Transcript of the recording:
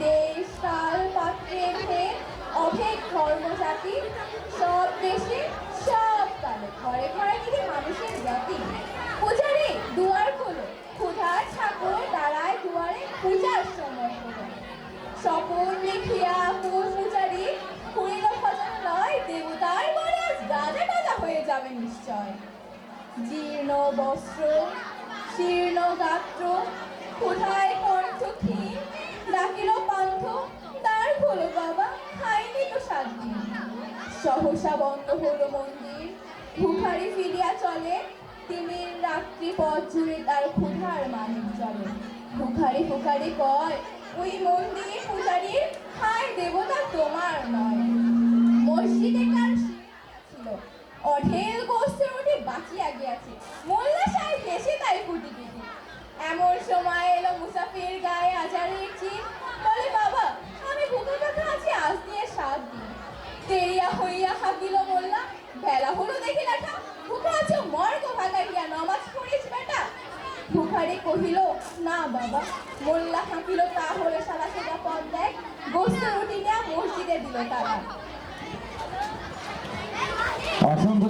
দেশ কাল পাত্রের ভেদ অভেদ ধর্মজাতি সব মানুষের জাতি দুয়ার খোলো ক্ষুধার ঠাকুর দাঁড়ায় দুয়ারে পূজার সময় হলো পূজারি হরিণ ভজন নয় দেবতার মহারাজ টাজা হয়ে যাবে নিশ্চয়। জীর্ণ বস্ত্র, শীর্ণ গাত্র কোথায় সহসা বন্ধ হলো মন্দির। ভুখারি ফিরিয়া চলে, তিনি রাত্রি পথ জুড়ে তার ক্ষুধার মানিক চলে। ভুখারি ভুখারি কয় ওই মন্দির পূজারীর হায় দেবতা তোমার নয়। মসজিদে কার ছিল, অঢেল গোস্তের ওঠে বাঁচিয়া গিয়াছে। মোল্লা সাহেব দেশে তাই ফুটি এমন সময় এলো মুসাফির গায়ে আজারের হাকিল মোল্লা। বেলা হলো দেখি লাঠা বুকে আছে মর্গ ভাগাইয়া, নমাজ পড়িস বেটা। ভুখারি কহিল, না বাবা। মোল্লা হাঁকিল তাহলে সারা সেটা পথ দেখ। গোস্ত রুটি নেয়া মসজিদে দিল তারা। অসংখ্য